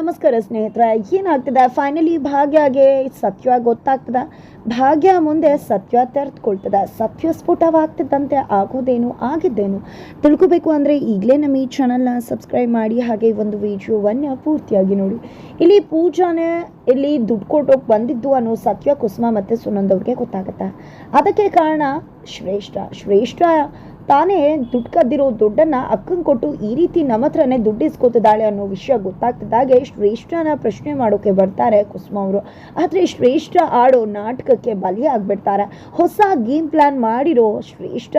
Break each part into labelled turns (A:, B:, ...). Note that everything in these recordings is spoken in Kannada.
A: ನಮಸ್ಕಾರ ಸ್ನೇಹಿತರ, ಏನಾಗ್ತದೆ? ಫೈನಲಿ ಭಾಗ್ಯಗೆ ಸತ್ಯ ಗೊತ್ತಾಗ್ತದ. ಭಾಗ್ಯ ಮುಂದೆ ಸತ್ಯ ತೆರೆದುಕೊಳ್ತದೆ. ಸತ್ಯ ಸ್ಫುಟವಾಗ್ತದಂತೆ ಆಗೋದೇನು, ಆಗಿದ್ದೇನು? ತಿಳ್ಕೊಬೇಕು ಅಂದರೆ ಈಗಲೇ ನಮ್ಮ ಈ ಚಾನಲ್ನ ಸಬ್ಸ್ಕ್ರೈಬ್ ಮಾಡಿ, ಹಾಗೆ ಒಂದು ವಿಡಿಯೋವನ್ನು ಪೂರ್ತಿಯಾಗಿ ನೋಡಿ. ಇಲ್ಲಿ ಪೂಜಾನೇ ಇಲ್ಲಿ ದುಡ್ಡು ಕೊಟ್ಟೋಗಿ ಬಂದಿದ್ದು ಅನ್ನೋ ಸತ್ಯ ಕುಸುಮ ಮತ್ತು ಸುನಂದವ್ರಿಗೆ ಗೊತ್ತಾಗುತ್ತೆ. ಅದಕ್ಕೆ ಕಾರಣ ಶ್ರೇಷ್ಠ. ಶ್ರೇಷ್ಠ ತಾನೇ ದುಡ್ಡು ಕದ್ದಿರೋ ದುಡ್ಡನ್ನ ಅಕ್ಕಂಗೆ ಕೊಟ್ಟು ಈ ರೀತಿ ನಮ್ಮ ಹತ್ರನೇ ದುಡ್ಡು ಇಸ್ಕೊತಿದ್ದಾಳೆ ಅನ್ನೋ ವಿಷಯ ಗೊತ್ತಾಗ್ತಿದ್ದಾಗೆ ಶ್ರೇಷ್ಠನ ಪ್ರಶ್ನೆ ಮಾಡೋಕೆ ಬರ್ತಾರೆ ಕುಸುಮ ಅವರು. ಆದರೆ ಶ್ರೇಷ್ಠ ಆಡೋ ನಾಟಕಕ್ಕೆ ಬಲಿಯಾಗ್ಬಿಡ್ತಾರೆ ಹೊಸ ಗೇಮ್ ಪ್ಲಾನ್ ಮಾಡಿರೋ ಶ್ರೇಷ್ಠ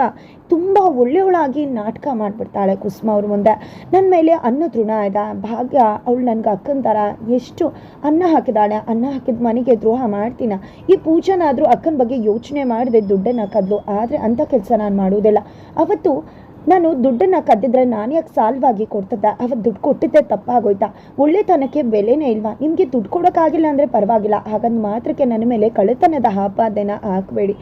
A: ತುಂಬ ಒಳ್ಳೆಯವಳಾಗಿ ನಾಟಕ ಮಾಡಿಬಿಡ್ತಾಳೆ ಕುಸುಮ ಅವ್ರ ಮುಂದೆ. ನನ್ನ ಮೇಲೆ ಅನ್ನದ ಋಣ ಇದೆ. ಭಾಗ್ಯ ಅವಳು ನನಗೆ ಅಕ್ಕನ ಥರ ಎಷ್ಟು ಅನ್ನ ಹಾಕಿದಾಳೆ. ಅನ್ನ ಹಾಕಿದ ಮನೆಗೆ ದ್ರೋಹ ಮಾಡ್ತೀನ. ಈ ಪೂಜನಾದರೂ ಅಕ್ಕನ ಬಗ್ಗೆ ಯೋಚನೆ ಮಾಡಿದೆ ದುಡ್ಡನ್ನು ಕದ್ಲು. ಆದರೆ ಅಂಥ ಕೆಲಸ ನಾನು ಮಾಡುವುದಿಲ್ಲ ಅವತ್ತು ನಾನು ದುಡ್ಡನ್ನು ಕದ್ದಿದ್ರೆ ನಾನು ಯಾಕೆ ಸಾಲವಾಗಿ ಕೊಡ್ತದ? ಅವತ್ತು ದುಡ್ಡು ಕೊಟ್ಟಿದ್ದೆ ತಪ್ಪಾಗೋಯ್ತಾ? ಒಳ್ಳೆತನಕ್ಕೆ ಬೆಲೆನೇ ಇಲ್ವಾ? ನಿಮಗೆ ದುಡ್ಡು ಕೊಡೋಕ್ಕಾಗಿಲ್ಲ ಅಂದರೆ ಪರವಾಗಿಲ್ಲ. ಹಾಗಂದು ಮಾತ್ರಕ್ಕೆ ನನ್ನ ಮೇಲೆ ಕಳೆತನದ ಆಪಾದನ ಹಾಕಬೇಡಿ.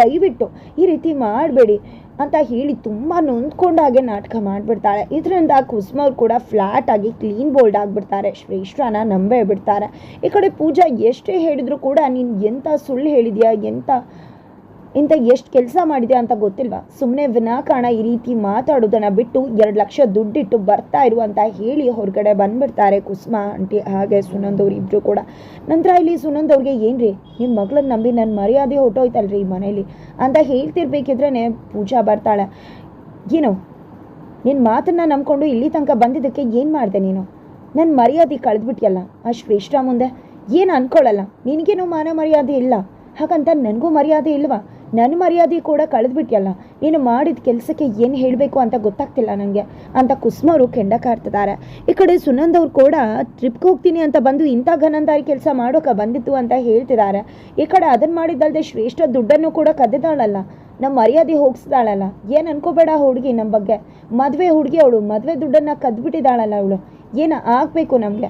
A: ದಯವಿಟ್ಟು ಈ ರೀತಿ ಮಾಡಬೇಡಿ ಅಂತ ಹೇಳಿ ತುಂಬ ನೊಂದ್ಕೊಂಡಾಗೆ ನಾಟಕ ಮಾಡಿಬಿಡ್ತಾಳೆ. ಇದರಿಂದ ಕುಸುಮ ಅವ್ರು ಕೂಡ ಫ್ಲಾಟ್ ಆಗಿ ಕ್ಲೀನ್ ಬೋಲ್ಡ್ ಆಗಿಬಿಡ್ತಾರೆ. ಶ್ರೇಷ್ಠನ ನಂಬೇ ಬಿಡ್ತಾರೆ. ಈ ಕಡೆ ಪೂಜಾ ಎಷ್ಟೇ ಹೇಳಿದ್ರು ಕೂಡ ನೀನು ಎಂಥ ಸುಳ್ಳು ಹೇಳಿದ್ಯಾ? ಎಂಥ ಇಂಥ ಎಷ್ಟು ಕೆಲಸ ಮಾಡಿದೆ ಅಂತ ಗೊತ್ತಿಲ್ವಾ? ಸುಮ್ಮನೆ ವಿನಾಕಾರಣ ಈ ರೀತಿ ಮಾತಾಡೋದನ್ನು ಬಿಟ್ಟು ಎರಡು ಲಕ್ಷ ದುಡ್ಡಿಟ್ಟು ಬರ್ತಾ ಇರು ಅಂತ ಹೇಳಿ ಹೊರಗಡೆ ಬಂದ್ಬಿಡ್ತಾರೆ ಕುಸುಮ, ಆಂಟಿ ಹಾಗೆ ಸುನಂದವ್ರು ಇಬ್ಬರು ಕೂಡ. ನಂತರ ಇಲ್ಲಿ ಸುನಂದವ್ರಿಗೆ ಏನ್ರಿ ನಿಮ್ಮ ಮಗಳನ್ನ ನಂಬಿ ನನ್ನ ಮರ್ಯಾದೆ ಹೊಟ್ಟೋಯ್ತಲ್ರಿ ಈ ಮನೇಲಿ? ಅಂತ ಹೇಳ್ತಿರ್ಬೇಕಿದ್ರೆ ಪೂಜಾ ಬರ್ತಾಳೆ. ಏನು ನಿನ್ನ ಮಾತನ್ನ ನಂಬ್ಕೊಂಡು ಇಲ್ಲಿ ತನಕ ಬಂದಿದ್ದಕ್ಕೆ ಏನು ಮಾಡಿದೆ ನೀನು? ನನ್ನ ಮರ್ಯಾದೆ ಕಳೆದ್ಬಿಟ್ಯಲ್ಲ, ಆ ಶ್ರೇಷ್ಠ ಮುಂದೆ. ಏನು ಅನ್ಕೊಳ್ಳಲ್ಲ ನಿನಗೇನು ಮಾನ ಮರ್ಯಾದೆ ಇಲ್ಲ? ಹಾಗಂತ ನನಗೂ ಮರ್ಯಾದೆ ಇಲ್ವಾ? ನನ್ನ ಮರ್ಯಾದೆ ಕೂಡ ಕಳೆದ್ಬಿಟ್ಯಲ್ಲ? ನೀನು ಮಾಡಿದ ಕೆಲಸಕ್ಕೆ ಏನು ಹೇಳಬೇಕು ಅಂತ ಗೊತ್ತಾಗ್ತಿಲ್ಲ ನನಗೆ ಅಂತ ಕುಸುಮವರು ಕೆಂಡ ಕಾರ್ತಿದ್ದಾರೆ ಈ ಕಡೆ ಸುನಂದ್ ಅವ್ರು ಕೂಡ ಟ್ರಿಪ್ಗೆ ಹೋಗ್ತೀನಿ ಅಂತ ಬಂದು ಇಂಥ ಘನಂದಾರಿ ಕೆಲಸ ಮಾಡೋಕೆ ಬಂದಿತ್ತು ಅಂತ ಹೇಳ್ತಿದ್ದಾರೆ. ಈ ಕಡೆ ಅದನ್ನು ಮಾಡಿದ್ದಲ್ಲದೆ ಶ್ರೇಷ್ಠ ದುಡ್ಡನ್ನು ಕೂಡ ಕದ್ದಿದ್ದಾಳಲ್ಲ. ನಮ್ಮ ಮರ್ಯಾದೆ ಹೋಗಿಸ್ದಾಳಲ್ಲ ಏನು ಅನ್ಕೋಬೇಡ ಹುಡುಗಿ ನಮ್ಮ ಬಗ್ಗೆ. ಮದುವೆ ಹುಡುಗಿ ಅವಳು. ಮದುವೆ ದುಡ್ಡನ್ನು ಕದ್ಬಿಟ್ಟಿದ್ದಾಳಲ್ಲ ಅವಳು. ಏನು ಆಗಬೇಕು ನಮಗೆ?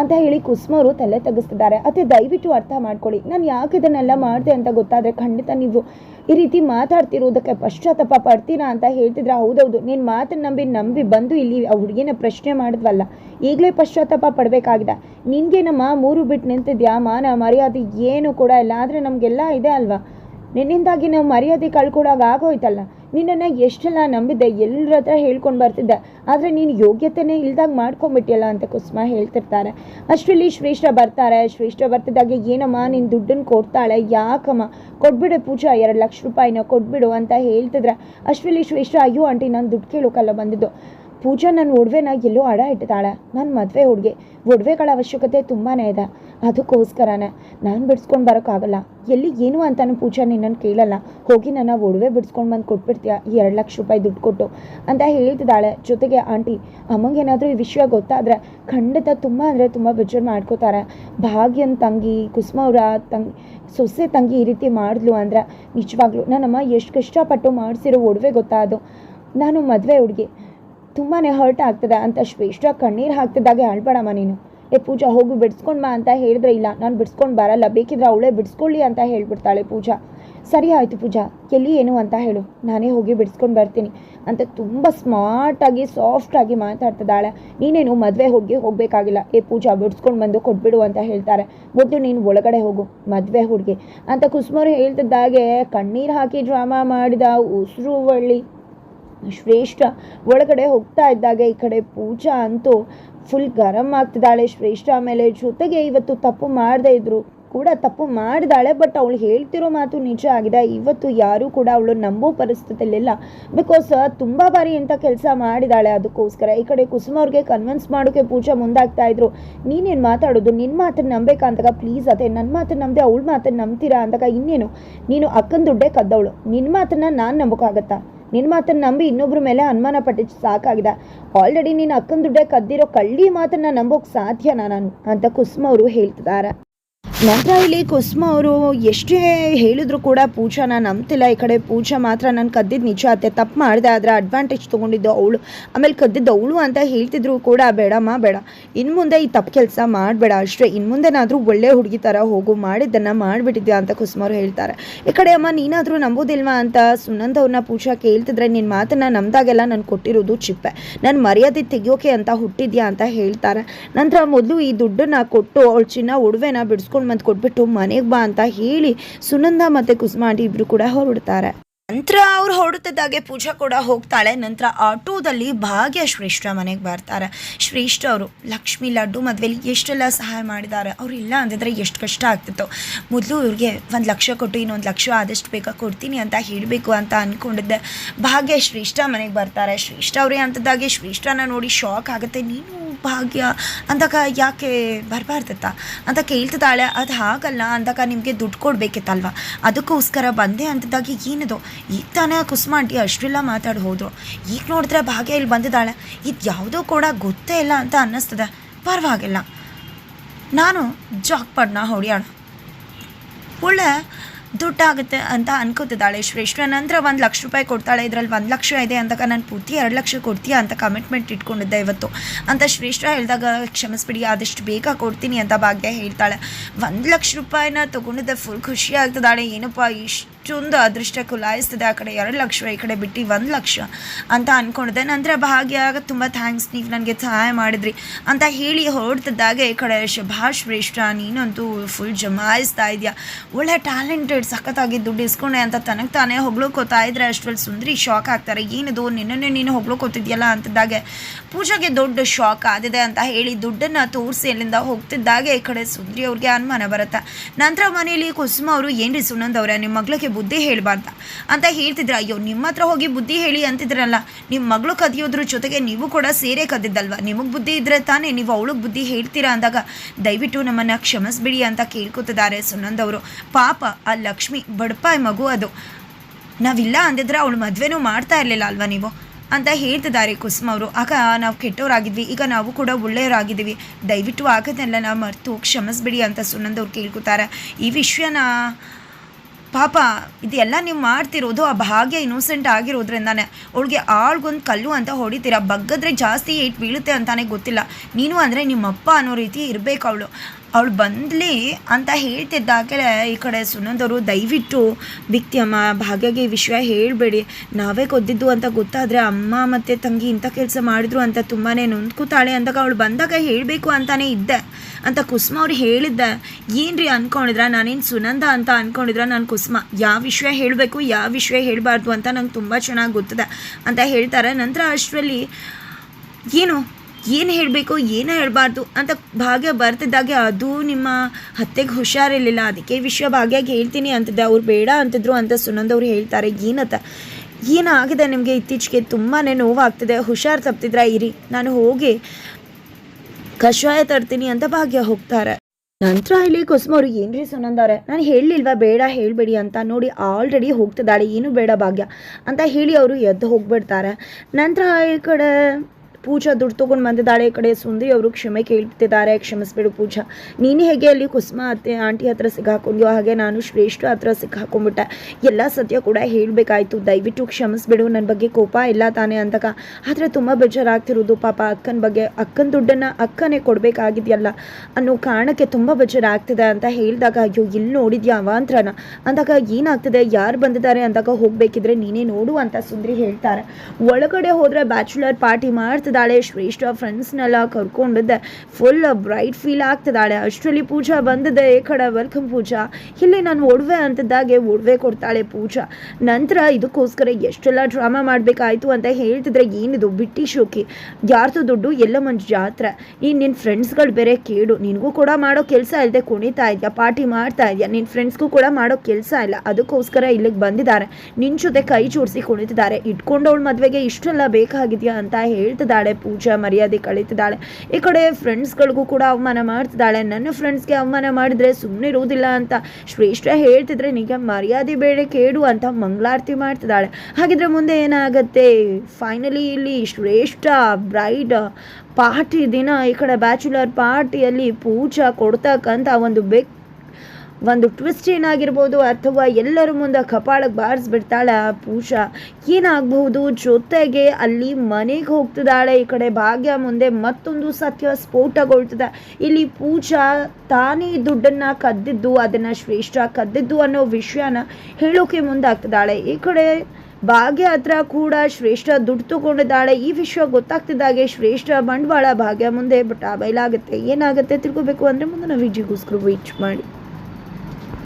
A: ಅಂತ ಹೇಳಿ ಕುಸುಮವರು ತಲೆ ತಗ್ಗಿಸ್ತಿದ್ದಾರೆ. ಅದೇ ದಯವಿಟ್ಟು ಅರ್ಥ ಮಾಡ್ಕೊಳ್ಳಿ. ನಾನು ಯಾಕೆ ಇದನ್ನೆಲ್ಲ ಮಾಡಿದೆ ಅಂತ ಗೊತ್ತಾದರೆ ಖಂಡಿತ ನೀವು ಈ ರೀತಿ ಮಾತಾಡ್ತಿರೋದಕ್ಕೆ ಪಶ್ಚಾತ್ತಾಪ ಪಡ್ತೀರಾ ಅಂತ ಹೇಳ್ತಿದ್ರೆ ಹೌದೌದು. ನೀನು ಮಾತನ್ನು ನಂಬಿ ನಂಬಿ ಬಂದು ಇಲ್ಲಿ ಆ ಹುಡುಗಿನ ಪ್ರಶ್ನೆ ಮಾಡಿದ್ವಲ್ಲ, ಈಗಲೇ ಪಶ್ಚಾತ್ತಾಪ ಪಡಬೇಕಾಗಿದೆ. ನಿನಗೆ ನಮ್ಮ ಮೂರು ಬಿಟ್ಟು ನಿಂತಿದ್ಯಾ? ಮಾನ, ಮರ್ಯಾದೆ ಏನು ಕೂಡ ಇಲ್ಲ. ಆದರೆ ನಮಗೆಲ್ಲ ಇದೆ ಅಲ್ವಾ? ನಿನ್ನಿಂದಾಗಿ ನಾವು ಮರ್ಯಾದೆ ಕಳ್ಕೊಡಾಗ ಆಗೋಯ್ತಲ್ಲ. ನಿನ್ನನ್ನು ಎಷ್ಟೆಲ್ಲ ನಂಬಿದ್ದೆ ಎಲ್ಲರ ಹತ್ರ ಹೇಳ್ಕೊಂಡು ಬರ್ತಿದ್ದೆ. ಆದರೆ ನೀನು ಯೋಗ್ಯತೆನೇ ಇಲ್ದಾಗ ಮಾಡ್ಕೊಂಬಿಟ್ಟಿಯಲ್ಲ ಅಂತ ಕುಸುಮ ಹೇಳ್ತಿರ್ತಾರೆ. ಅಷ್ಟರಲ್ಲಿ ಶ್ರೇಷ್ಠ ಬರ್ತಾರೆ. ಶ್ರೇಷ್ಠ ಬರ್ತಿದ್ದಾಗೆ ಏನಮ್ಮ ನಿನ್ನ ದುಡ್ಡನ್ನು ಕೊಡ್ತಾಳೆ? ಯಾಕಮ್ಮ? ಕೊಟ್ಬಿಡು ಪೂಜಾ, ಎರಡು ಲಕ್ಷ ರೂಪಾಯಿನ ಕೊಟ್ಬಿಡು ಅಂತ ಹೇಳ್ತಿದ್ರೆ, ಅಷ್ಟರಲ್ಲಿ ಶ್ರೇಷ್ಠ, ಅಯ್ಯೋ ಆಂಟಿ, ನಾನು ದುಡ್ಡು ಕೇಳೋಕಲ್ಲ ಬಂದಿದ್ದು. ಪೂಜಾ ನನ್ನ ಒಡವೆನ ಎಲ್ಲೋ ಅಡ ಇಟ್ಟಿದ್ದಾಳೆ. ನನ್ನ ಮದುವೆ ಹುಡುಗಿ. ಒಡವೆಗಳ ಅವಶ್ಯಕತೆ ತುಂಬಾ ಇದೆ. ಅದಕ್ಕೋಸ್ಕರನೇ ನಾನು ಬಿಡಿಸ್ಕೊಂಡು ಬರೋಕ್ಕಾಗಲ್ಲ. ಎಲ್ಲಿ ಏನು ಅಂತಾನು ಪೂಜಾ ನಿನ್ನನ್ನು ಕೇಳಲ್ಲ. ಹೋಗಿ ನನ್ನ ಒಡವೆ ಬಿಡಿಸ್ಕೊಂಡು ಬಂದು ಕೊಟ್ಬಿಡ್ತೀಯ. ಈ ಎರಡು ಲಕ್ಷ ರೂಪಾಯಿ ದುಡ್ಡು ಕೊಟ್ಟು ಅಂತ ಹೇಳ್ತಿದ್ದಾಳೆ. ಜೊತೆಗೆ ಆಂಟಿ ಅಮ್ಮಂಗೇನಾದರೂ ಈ ವಿಷಯ ಗೊತ್ತಾದರೆ ಖಂಡಿತ ತುಂಬ ಅಂದರೆ ತುಂಬ ಬೇಜಾರು ಮಾಡ್ಕೋತಾರೆ. ಭಾಗ್ಯನ ತಂಗಿ, ಕುಸುಮ ಅವರ ತಂಗಿ, ಸೊಸೆ ತಂಗಿ ಈ ರೀತಿ ಮಾಡಿದ್ಲು ಅಂದರೆ ನಿಜವಾಗ್ಲೂ ನನ್ನಮ್ಮ ಎಷ್ಟು ಕಷ್ಟಪಟ್ಟು ಮಾಡಿಸಿರೋ ಒಡವೆ ಗೊತ್ತಾ ಅದು? ನಾನು ಮದುವೆ ಹುಡುಗಿ. ತುಂಬಾ ಹರ್ಟ್ ಆಗ್ತದೆ ಅಂತ ಶ್ರೇಷ್ಠ ಕಣ್ಣೀರು ಹಾಕ್ತಿದ್ದಾಗೆ ಅಳ್ಬೇಡಮ್ಮ ನೀನು. ಏ ಪೂಜಾ, ಹೋಗು, ಬಿಡಿಸ್ಕೊಂಡು ಬಾ ಅಂತ ಹೇಳಿದ್ರೆ ಇಲ್ಲ. ನಾನು ಬಿಡಿಸ್ಕೊಂಡು ಬರಲ್ಲ. ಬೇಕಿದ್ರೆ ಅವಳೇ ಬಿಡಿಸ್ಕೊಳ್ಳಿ ಅಂತ ಹೇಳ್ಬಿಡ್ತಾಳೆ ಪೂಜಾ. ಸರಿ ಆಯಿತು ಪೂಜಾ. ಎಲ್ಲಿ ಏನು ಅಂತ ಹೇಳು. ನಾನೇ ಹೋಗಿ ಬಿಡಿಸ್ಕೊಂಡು ಬರ್ತೀನಿ ಅಂತ ತುಂಬ ಸ್ಮಾರ್ಟಾಗಿ ಸಾಫ್ಟಾಗಿ ಮಾತಾಡ್ತಿದ್ದಾಳೆ. ನೀನೇನು ಮದುವೆ ಹೋಗಿ ಹೋಗಬೇಕಾಗಿಲ್ಲ. ಏ ಪೂಜಾ, ಬಿಡಿಸ್ಕೊಂಡು ಬಂದು ಕೊಟ್ಬಿಡು ಅಂತ ಹೇಳ್ತಾರೆ. ಮೊದಲು ನೀನು ಒಳಗಡೆ ಹೋಗು, ಮದುವೆ ಹುಡುಗಿ ಅಂತ ಕುಸುಮರು ಹೇಳ್ತಿದ್ದಾಗೆ ಕಣ್ಣೀರು ಹಾಕಿ ಡ್ರಾಮಾ ಮಾಡಿದ ಉಸಿರು ಒಳ್ಳಿ. ಶ್ರೇಷ್ಠ ಒಳಗಡೆ ಹೋಗ್ತಾ ಇದ್ದಾಗ ಈ ಕಡೆ ಪೂಜಾ ಅಂತೂ ಫುಲ್ ಗರಂ ಆಗ್ತಿದ್ದಾಳೆ. ಶ್ರೇಷ್ಠ ಆಮೇಲೆ ಜೊತೆಗೆ ಇವತ್ತು ತಪ್ಪು ಮಾಡದೇ ಇದ್ರು ಕೂಡ ತಪ್ಪು ಮಾಡಿದಾಳೆ ಬಟ್ ಅವಳು ಹೇಳ್ತಿರೋ ಮಾತು ನಿಜ ಆಗಿದೆ. ಇವತ್ತು ಯಾರೂ ಕೂಡ ಅವಳು ನಂಬೋ ಪರಿಸ್ಥಿತಿಯಲ್ಲಿಲ್ಲ. ಬಿಕಾಸ್ ತುಂಬ ಬಾರಿ ಇಂಥ ಕೆಲಸ ಮಾಡಿದಾಳೆ. ಅದಕ್ಕೋಸ್ಕರ ಈ ಕಡೆ ಕುಸುಮ ಅವ್ರಿಗೆ ಕನ್ವಿನ್ಸ್ ಮಾಡೋಕೆ ಪೂಜಾ ಮುಂದಾಗ್ತಾ ಇದ್ರು. ನೀನೇನು ಮಾತಾಡೋದು? ನಿನ್ನ ಮಾತನ್ನು ನಂಬೇಕಂತಾಗ ಪ್ಲೀಸ್ ಅದೇ ನನ್ನ ಮಾತನ್ನು ನಂಬದೆ ಅವಳ ಮಾತನ್ನು ನಂಬ್ತೀರಾ ಅಂದಾಗ ಇನ್ನೇನು? ನೀನು ಅಕ್ಕನ ದುಡ್ಡೇ ಕದ್ದವಳು. ನಿನ್ನ ಮಾತನ್ನು ನಾನು ನಂಬೋಕ್ಕಾಗತ್ತಾ? ನಿನ್ನ ಮಾತನ್ನು ನಂಬಿ ಇನ್ನೊಬ್ರ ಮೇಲೆ ಅನುಮಾನ ಪಟ್ಟಿದ್ದು ಸಾಕಾಗಿದೆ. ಆಲ್ರೆಡಿ ನೀನು ಅಕ್ಕನ ದುಡ್ಡೆ ಕದ್ದಿರೋ ಕಳ್ಳಿ ಮಾತನ್ನು ನಂಬೋಕೆ ಸಾಧ್ಯನಾ ನಾನು ಅಂತ ಕುಸುಮ ಅವರು ಹೇಳ್ತಿದ್ದಾರೆ. ನಂತರ ಇಲ್ಲಿ ಕುಸುಮ ಅವರು ಎಷ್ಟೇ ಹೇಳಿದ್ರು ಕೂಡ ಪೂಜಾನ ನಂಬ್ತಿಲ್ಲ. ಈ ಕಡೆ ಪೂಜಾ ಮಾತ್ರ ನಾನು ಕದ್ದಿದ್ದು ನಿಜ, ಅತ್ತೆ ತಪ್ಪು ಮಾಡಿದೆ, ಆದರೆ ಅಡ್ವಾಂಟೇಜ್ ತೊಗೊಂಡಿದ್ದು ಅವಳು. ಆಮೇಲೆ ಕದ್ದಿದ್ದು ಅವಳು ಅಂತ ಹೇಳ್ತಿದ್ರು ಕೂಡ, ಬೇಡಮ್ಮ, ಬೇಡ. ಇನ್ನು ಮುಂದೆ ಈ ತಪ್ಪು ಕೆಲಸ ಮಾಡಬೇಡ ಅಷ್ಟೇ. ಇನ್ನು ಮುಂದೆನಾದರೂ ಒಳ್ಳೆ ಹುಡುಗಿ ಥರ ಹೋಗು, ಮಾಡಿದ್ದನ್ನು ಮಾಡಿಬಿಟ್ಟಿದ್ಯಾ ಅಂತ ಕುಸುಮ ಅವರು ಹೇಳ್ತಾರೆ. ಈ ಕಡೆ ಅಮ್ಮ, ನೀನಾದರೂ ನಂಬೋದಿಲ್ವಾ ಅಂತ ಸುನಂದ ಅವ್ರನ್ನ ಪೂಜಾ ಕೇಳ್ತಿದ್ರೆ ನಿನ್ನ ಮಾತನ್ನು ನಂಬ್ದಾಗೆಲ್ಲ ನಾನು ಕೊಟ್ಟಿರೋದು ಚಿಪ್ಪೆ. ನಾನು ಮರ್ಯಾದೆ ತೆಗಿಯೋಕೆ ಅಂತ ಹುಟ್ಟಿದ್ಯಾ ಅಂತ ಹೇಳ್ತಾರೆ. ನಂತರ ಮೊದಲು ಈ ದುಡ್ಡನ್ನು ಕೊಟ್ಟು, ಅವಳು ಚಿನ್ನ, ಒಡವೆನ ಬಿಡಿಸ್ಕೊಂಡು ಬಂದು ಕೊಟ್ಬಿಟ್ಟು ಮನೆಗೆ ಬಾ ಅಂತ ಹೇಳಿ ಸುನಂದ ಮತ್ತೆ ಕುಸ್ಮಾಡಿ ಇಬ್ಬರು ಕೂಡ ಹೊರಡ್ತಾರೆ. ನಂತರ ಅವ್ರು ಹೊರಡುತ್ತಿದ್ದಾಗೆ ಪೂಜಾ ಕೂಡ ಹೋಗ್ತಾಳೆ. ನಂತರ ಆಟೋದಲ್ಲಿ ಭಾಗ್ಯ ಶ್ರೇಷ್ಠ ಮನೆಗೆ ಬರ್ತಾರೆ. ಶ್ರೇಷ್ಠ ಅವರು, ಲಕ್ಷ್ಮಿ ಲಡ್ಡು ಮದುವೆಲಿ ಎಷ್ಟೆಲ್ಲ ಸಹಾಯ ಮಾಡಿದ್ದಾರೆ. ಅವ್ರು ಇಲ್ಲ ಅಂದಿದ್ರೆ ಎಷ್ಟು ಕಷ್ಟ ಆಗ್ತಿತ್ತು. ಮೊದಲು ಇವ್ರಿಗೆ ಒಂದು ಲಕ್ಷ ಕೊಟ್ಟು ಇನ್ನೊಂದು ಲಕ್ಷ ಆದಷ್ಟು ಬೇಗ ಕೊಡ್ತೀನಿ ಅಂತ ಹೇಳಬೇಕು ಅಂತ ಅಂದ್ಕೊಂಡಿದ್ದೆ ಭಾಗ್ಯ ಶ್ರೇಷ್ಠ ಮನೆಗೆ ಬರ್ತಾರೆ. ಶ್ರೇಷ್ಠ ಅವರೇ ಅಂತದಾಗೆ ಶ್ರೇಷ್ಠನ ನೋಡಿ ಶಾಕ್ ಆಗುತ್ತೆ. ನೀನು ಭಾಗ್ಯ. ಅಂದಾಗ ಯಾಕೆ ಬರಬಾರ್ದತ್ತ? ಅಂತ ಕೇಳ್ತಿದ್ದಾಳೆ ಅದು ಹಾಗಲ್ಲ, ಅಂದಾಗ ನಿಮಗೆ ದುಡ್ಡು ಕೊಡಬೇಕಿತ್ತಲ್ವ? ಅದಕ್ಕೋಸ್ಕರ ಬಂದೆ ಅಂತದಾಗಿ ಏನದು? ಈಗ ತಾನೇ ಕುಸುಮ ಆಂಟಿ ಅಷ್ಟೆಲ್ಲ ಮಾತಾಡಿ ಹೋದ್ರು ಈಗ ನೋಡಿದ್ರೆ ಭಾಗ್ಯ ಇಲ್ಲಿ ಬಂದಿದ್ದಾಳೆ. ಇದು ಯಾವುದೋ ಕೂಡ ಗೊತ್ತೇ ಇಲ್ಲ ಅಂತ ಅನ್ನಿಸ್ತದೆ. ಪರವಾಗಿಲ್ಲ. ನಾನು ಜಾಕ್ ಪಡ್ನ ಹೊಡೆಯೋಣ. ಒಳ್ಳೆ ದುಡ್ಡಾಗುತ್ತೆ ಅಂತ ಅನ್ಕೋತಿದ್ದಾಳೆ. ಶ್ರೇಷ್ಠ ನಂತರ ಒಂದು ಲಕ್ಷ ರೂಪಾಯಿ ಕೊಡ್ತಾಳೆ. ಇದರಲ್ಲಿ ಒಂದು ಲಕ್ಷ ಇದೆ ಅಂದಾಗ ನಾನು ಪೂರ್ತಿ ಎರಡು ಲಕ್ಷ ಕೊಡ್ತೀಯಾ ಅಂತ ಕಮಿಟ್ಮೆಂಟ್ ಇಟ್ಕೊಂಡಿದ್ದೆ ಇವತ್ತು. ಅಂತ ಶ್ರೇಷ್ಠ ಹೇಳಿದಾಗ, ಕ್ಷಮಿಸ್ಬಿಡಿ, ಆದಷ್ಟು ಬೇಗ ಕೊಡ್ತೀನಿ ಅಂತ ಭಾಗ್ಯ ಹೇಳ್ತಾಳೆ. ಒಂದು ಲಕ್ಷ ರೂಪಾಯಿನ ತೊಗೊಂಡಿದ್ದೆ. ಫುಲ್ ಖುಷಿ ಆಗ್ತದಾಳೆ ಏನಪ್ಪ ಇಷ್ಟೊಂದು ಅದೃಷ್ಟ ಕುಲಾಯಿಸ್ತದೆ. ಆ ಕಡೆ ಎರಡು ಲಕ್ಷ, ಈ ಕಡೆ ಬಿಟ್ಟು ಒಂದು ಲಕ್ಷ ಅಂತ ಅಂದ್ಕೊಂಡಿದ್ದೆ ನಂತರ ಭಾಗ್ಯ ತುಂಬ ಥ್ಯಾಂಕ್ಸ್ ನೀವು ನನಗೆ ಸಹಾಯ ಮಾಡಿದ್ರಿ ಅಂತ ಹೇಳಿ ಹೊರಡ್ತಿದ್ದಾಗ ಈ ಕಡೆ ಶಭಾಷ್ ಶ್ರೇಷ್ಠ, ನೀನಂತೂ ಫುಲ್ ಜಮಾಯಿಸ್ತಾ ಇದೆಯಾ? ಒಳ್ಳೆ ಟ್ಯಾಲೆಂಟೆಡ್ ಸಖತ್ತಾಗಿ ದುಡ್ಡು ಇಸ್ಕೊಂಡೆ ಅಂತ ತನಗೆ ತಾನೇ ಹೊಗಳೋಕೋತಾ ಇದ್ರೆ ಅಷ್ಟರಲ್ಲಿ ಸುಂದರಿ ಶಾಕ್ ಆಗ್ತಾರೆ. ಏನಿದು ನಿನ್ನೇ ನೀನು ಹೊಗಳೋಕೋತಿದ್ಯಲ್ಲ ಅಂತಿದ್ದಾಗೆ ಪೂಜಾಗೆ ದೊಡ್ಡ ಶಾಕ್ ಆದಿದೆ ಅಂತ ಹೇಳಿ ದುಡ್ಡನ್ನು ತೋರಿಸಿ ಅಲ್ಲಿಂದ ಹೋಗ್ತಿದ್ದಾಗೆ ಈ ಕಡೆ ಸುಂದರಿ ಅವ್ರಿಗೆ ಅನುಮಾನ ಬರುತ್ತೆ. ನಂತರ ಮನೆಯಲ್ಲಿ ಕುಸುಮ ಅವರು, ಏನ್ರಿ ಸುನಂದ್ ಅವರೇ ನಿಮ್ಮ ಮಗಳಿಗೆ ಬುದ್ಧಿ ಹೇಳಬಾರ್ದ. ಅಂತ ಹೇಳ್ತಿದ್ರ, ಅಯ್ಯೋ, ನಿಮ್ಮ ಹತ್ರ ಹೋಗಿ ಬುದ್ಧಿ ಹೇಳಿ ಅಂತಿದ್ರಲ್ಲ ನಿಮ್ಮ ಮಗಳು ಕದಿಯೋದ್ರ ಜೊತೆಗೆ ನೀವು ಕೂಡ ಸೇರೆ ಕದ್ದಿದ್ದಲ್ವ? ನಿಮಗೆ ಬುದ್ಧಿ ಇದ್ರೆ ತಾನೇ ನೀವು ಅವಳಿಗೆ ಬುದ್ಧಿ ಹೇಳ್ತೀರಾ ಅಂದಾಗ, ದಯವಿಟ್ಟು ನಮ್ಮನ್ನು ಕ್ಷಮಿಸ್ಬಿಡಿ ಅಂತ ಕೇಳ್ಕೊತಿದ್ದಾರೆ ಸುನಂದ್ ಅವರು. ಪಾಪ, ಆ ಲಕ್ಷ್ಮಿ ಬಡಪಾಯಿ ಮಗು ಅದು. ನಾವಿಲ್ಲ ಅಂದಿದ್ರೆ ಅವಳು ಮದುವೆನೂ ಮಾಡ್ತಾ ಇರಲಿಲ್ಲ ಅಲ್ವಾ ನೀವು? ಅಂತ ಹೇಳ್ತಿದ್ದಾರೆ ಕುಸುಮ ಅವರು. ಆಗ ನಾವು ಕೆಟ್ಟವರಾಗಿದ್ವಿ ಈಗ ನಾವು ಕೂಡ ಒಳ್ಳೆಯವರಾಗಿದ್ದೀವಿ ದಯವಿಟ್ಟು ಆಗದನ್ನೆಲ್ಲ ನಾವು ಮರೆತು ಕ್ಷಮಿಸ್ಬಿಡಿ ಅಂತ ಸುನಂದ್ ಅವ್ರು ಕೇಳ್ಕೊತಾರೆ. ಈ ವಿಷಯನ ಪಾಪ, ಇದೆಲ್ಲ ನೀವು ಮಾಡ್ತಿರೋದು ಆ ಭಾಗ್ಯ ಇನ್ನೋಸೆಂಟ್ ಆಗಿರೋದ್ರಿಂದಾನೆ. ಅವಳಿಗೆ ಆಳ್ಗೊಂದು ಕಲ್ಲು ಅಂತ ಹೊಡಿತೀರ? ಬಗ್ಗದ್ರೆ ಜಾಸ್ತಿ ಏಟ್ ಬೀಳುತ್ತೆ ಅಂತಾನೆ ಗೊತ್ತಿಲ್ಲ. ನೀನು ಅಂದರೆ ನಿಮ್ಮಪ್ಪ ಅನ್ನೋ ರೀತಿ ಇರಬೇಕು ಅವಳು. ಅವಳು ಬಂದ್ಲಿ ಅಂತ ಹೇಳ್ತಿದ್ದಾಗಲೇ ಈ ಕಡೆ ಸುನಂದವರು ದಯವಿಟ್ಟು ವಿಕ್ತಿಯಮ್ಮ, ಭಾಗ್ಯಗೆ ಈ ವಿಷಯ ಹೇಳಬೇಡಿ. ನಾವೇ ಕೊದ್ದಿದ್ದು ಅಂತ ಗೊತ್ತಾದರೆ ಅಮ್ಮ ಮತ್ತು ತಂಗಿ ಇಂಥ ಕೆಲಸ ಮಾಡಿದ್ರು ಅಂತ ತುಂಬಾ ನೊಂದ್ಕೊತಾಳೆ. ಅಂದಾಗ ಅವಳು ಬಂದಾಗ ಹೇಳಬೇಕು ಅಂತಾನೆ ಇದ್ದೆ. ಅಂತ ಕುಸುಮ ಅವ್ರು ಹೇಳಿದ್ದೆ. ಏನ್ರಿ ಅಂದ್ಕೊಂಡಿದ್ರ ನಾನೇನು ಸುನಂದ ಅಂತ ಅನ್ಕೊಂಡಿದ್ರ? ನಾನು ಕುಸುಮ, ಯಾವ ವಿಷಯ ಹೇಳಬೇಕು, ಯಾವ ವಿಷಯ ಹೇಳಬಾರ್ದು ಅಂತ ನಂಗೆ ತುಂಬ ಚೆನ್ನಾಗಿ ಗೊತ್ತಿದೆ ಅಂತ ಹೇಳ್ತಾರೆ. ನಂತರ ಅಷ್ಟರಲ್ಲಿ, ಏನು ಏನು ಹೇಳಬೇಕು, ಏನು ಹೇಳಬಾರ್ದು ಅಂತ ಭಾಗ್ಯ ಬರ್ತಿದ್ದಾಗೆ ಅದು ನಿಮ್ಮ ಹತ್ತೆಗೆ ಹುಷಾರಿರಲಿಲ್ಲ. ಅದಕ್ಕೆ ವಿಷಯ ಭಾಗ್ಯಾಗಿ ಹೇಳ್ತೀನಿ ಅಂತಿದ್ದೆ. ಅವ್ರು ಬೇಡ ಅಂತಿದ್ರು ಅಂತ ಸುನಂದವ್ರು ಹೇಳ್ತಾರೆ. ಏನತ್ತ? ಏನಾಗಿದೆ ನಿಮಗೆ ಇತ್ತೀಚೆಗೆ? ತುಂಬಾ ನೋವಾಗ್ತಿದೆ. ಹುಷಾರು ತಪ್ತಿದ್ರೆ? ಇರಿ. ನಾನು ಹೋಗಿ ಕಷಾಯ ತರ್ತೀನಿ ಅಂತ ಭಾಗ್ಯ ಹೋಗ್ತಾರೆ. ನಂತರ ಇಲ್ಲಿ ಕುಸುಮ ಅವ್ರಿಗೆ ಏನ್ರಿ ಸುನಂದಾರೆ ನಾನು ಹೇಳಲಿಲ್ವಾ ಬೇಡ, ಹೇಳಬೇಡಿ ಅಂತ ನೋಡಿ ಆಲ್ರೆಡಿ ಹೋಗ್ತಿದ್ದಾಳೆ. ಏನು ಬೇಡ ಭಾಗ್ಯ ಅಂತ ಹೇಳಿ ಅವರು ಎದ್ದು ಹೋಗ್ಬಿಡ್ತಾರೆ. ನಂತರ ಈ ಕಡೆ ಪೂಜಾ ದುಡ್ಡು ತೊಗೊಂಡು ಬಂದಿದ್ದಾಳೆ. ಕಡೆ ಸುಂದರಿ ಅವರು ಕ್ಷಮೆ ಕೇಳ್ತಿದ್ದಾರೆ. ಕ್ಷಮಿಸ್ಬಿಡು ಪೂಜಾ. ನೀನು ಹೇಗೆ ಅಲ್ಲಿ ಕುಸುಮ ಅತ್ತೆ, ಆಂಟಿ ಹತ್ರ ಸಿಕ್ಕಾಕೊಂಡ್ಯೋ? ಹಾಗೆ ನಾನು ಶ್ರೇಷ್ಠ ಹತ್ರ ಸಿಕ್ಕಾಕೊಂಡ್ಬಿಟ್ಟೆ. ಎಲ್ಲ ಸತ್ಯ ಕೂಡ ಹೇಳಬೇಕಾಯ್ತು. ದಯವಿಟ್ಟು ಕ್ಷಮಿಸ್ಬಿಡು. ನನ್ನ ಬಗ್ಗೆ ಕೋಪ ಇಲ್ಲ ತಾನೆ ಅಂತಕ. ಆದರೆ ತುಂಬ ಬೇಜಾರಾಗ್ತಿರೋದು ಪಾಪ ಅಕ್ಕನ ಬಗ್ಗೆ. ಅಕ್ಕನ ದುಡ್ಡನ್ನು ಅಕ್ಕನೇ ಕೊಡಬೇಕಾಗಿದೆಯಲ್ಲ. ಅನ್ನೋ ಕಾರಣಕ್ಕೆ ತುಂಬ ಬೇಜಾರಾಗ್ತಿದೆ ಅಂತ ಹೇಳಿದಾಗ, ಅಯ್ಯೋ ಇಲ್ಲಿ ನೋಡಿದ್ಯಾ ಅವಾಂತ್ರನ? ಅಂದಾಗ, ಏನಾಗ್ತಿದೆ? ಯಾರು ಬಂದಿದ್ದಾರೆ? ಅಂದಾಗ, ಹೋಗ್ಬೇಕಿದ್ರೆ ನೀನೇ ನೋಡು ಅಂತ ಸುಂದ್ರಿ ಹೇಳ್ತಾರೆ. ಒಳಗಡೆ ಹೋದರೆ ಬ್ಯಾಚುಲರ್ ಪಾರ್ಟಿ ಮಾಡ್ತಿದ್ದಾಳೆ ಶ್ರೇಷ್ಠ ಫ್ರೆಂಡ್ಸ್ನೆಲ್ಲ ಕರ್ಕೊಂಡಿದ್ದೆ ಫುಲ್ ಬ್ರೈಟ್ ಫೀಲ್ ಆಗ್ತಿದ್ದಾಳೆ. ಅಷ್ಟರಲ್ಲಿ ಪೂಜಾ ಬಂದಿದೆ. ಈ ಕಡೆ ವೆಲ್ಕಮ್ ಪೂಜಾ. ಇಲ್ಲಿ ನಾನು ಒಡವೆ ಅಂತಿದ್ದಾಗೆ ಒಡವೆ ಕೊಡ್ತಾಳೆ ಪೂಜಾ. ನಂತರ ಇದಕ್ಕೋಸ್ಕರ ಎಷ್ಟೆಲ್ಲ ಡ್ರಾಮಾ ಮಾಡಬೇಕಾಯ್ತು ಅಂತ ಹೇಳ್ತಿದ್ರೆ ಏನಿದು? ಬಿಟ್ಟಿ ಶೋಕಿ. ಯಾರ್ದು ದುಡ್ಡು? ಎಲ್ಲ ಮಂಜು ಜಾತ್ರೆ. ಈ ನಿನ್ನ ಫ್ರೆಂಡ್ಸ್ಗಳು ಬೇರೆ ಕೇಡು. ನಿನಗೂ ಕೂಡ ಮಾಡೋ ಕೆಲಸ ಇಲ್ಲದೆ ಕುಣಿತಾ ಇದೆಯಾ? ಪಾರ್ಟಿ ಮಾಡ್ತಾ ಇದೆಯಾ? ನಿನ್ನ ಫ್ರೆಂಡ್ಸ್ಗೂ ಕೂಡ ಮಾಡೋ ಕೆಲಸ ಇಲ್ಲ. ಅದಕ್ಕೋಸ್ಕರ ಇಲ್ಲಿಗೆ ಬಂದಿದ್ದಾರೆ. ನಿನ್ನ ಜೊತೆ ಕೈ ಜೋಡಿಸಿ ಕುಣಿತಿದ್ದಾರೆ. ಇಟ್ಕೊಂಡವಳ ಮದುವೆಗೆ ಇಷ್ಟೆಲ್ಲ ಬೇಕಾಗಿದೆಯಾ ಅಂತ ಹೇಳ್ತಿದ್ದಾಳೆ ಪೂಜಾ ಮರ್ಯಾದೆ ಕಳೀತಿದ್ದಾಳೆ. ಈ ಕಡೆ ಫ್ರೆಂಡ್ಸ್ಗಳಿಗೂ ಕೂಡ ಅವಮಾನ ಮಾಡ್ತಿದ್ದಾಳೆ. ನನ್ನ ಫ್ರೆಂಡ್ಸ್ಗೆ ಅವಮಾನ ಮಾಡಿದ್ರೆ ಸುಮ್ಮನೆ ಇರುವುದಿಲ್ಲ ಅಂತ ಶ್ರೇಷ್ಠ ಹೇಳ್ತಿದ್ರೆ ನಿಮಗೆ ಮರ್ಯಾದೆ ಬೇಡ ಕೇಡು ಅಂತ ಮಂಗಳಾರತಿ ಮಾಡ್ತಿದ್ದಾಳೆ. ಹಾಗಿದ್ರೆ ಮುಂದೆ ಏನಾಗುತ್ತೆ? ಫೈನಲಿ ಇಲ್ಲಿ ಶ್ರೇಷ್ಠ ಬ್ರೈಡ್ ಪಾರ್ಟಿ ದಿನ ಈ ಕಡೆ ಬ್ಯಾಚುಲರ್ ಪಾರ್ಟಿಯಲ್ಲಿ ಪೂಜಾ ಕೊಡ್ತಕ್ಕಂಥ ಒಂದು ಬೆಕ್ ಒಂದು ಟ್ವಿಸ್ಟ್ ಏನಾಗಿರ್ಬೋದು ಅಥವಾ ಎಲ್ಲರ ಮುಂದೆ ಕಪಾಳಕ್ಕೆ ಬಾರಿಸ್ಬಿಡ್ತಾಳೆ ಪೂಷಾ, ಏನಾಗಬಹುದು? ಜೊತೆಗೆ ಅಲ್ಲಿ ಮನೆಗೆ ಹೋಗ್ತಿದ್ದಾಳೆ, ಈ ಕಡೆ ಭಾಗ್ಯ ಮುಂದೆ ಮತ್ತೊಂದು ಸತ್ಯ ಸ್ಫೋಟಗೊಳ್ತದೆ. ಇಲ್ಲಿ ಪೂಜಾ ತಾನೇ ದುಡ್ಡನ್ನ ಕದ್ದಿದ್ದು, ಅದನ್ನ ಶ್ರೇಷ್ಠ ಕದ್ದಿದ್ದು ಅನ್ನೋ ವಿಷಯನ ಹೇಳೋಕೆ ಮುಂದಾಗ್ತಿದ್ದಾಳೆ. ಈ ಕಡೆ ಭಾಗ್ಯ ಹತ್ರ ಕೂಡ ಶ್ರೇಷ್ಠ ದುಡ್ಡು ತಗೊಂಡಿದ್ದಾಳೆ. ಈ ವಿಷಯ ಗೊತ್ತಾಗ್ತಿದ್ದಾಗೆ ಶ್ರೇಷ್ಠ ಬಂಡವಾಳ ಭಾಗ್ಯ ಮುಂದೆ ಬಟ್ ಬಯಲಾಗುತ್ತೆ ಏನಾಗುತ್ತೆ ತಿಳ್ಕೊಬೇಕು ಅಂದರೆ ನಾವು ವಿಜಿಗೋಸ್ಕರ ವೇಟ್ ಮಾಡಿ.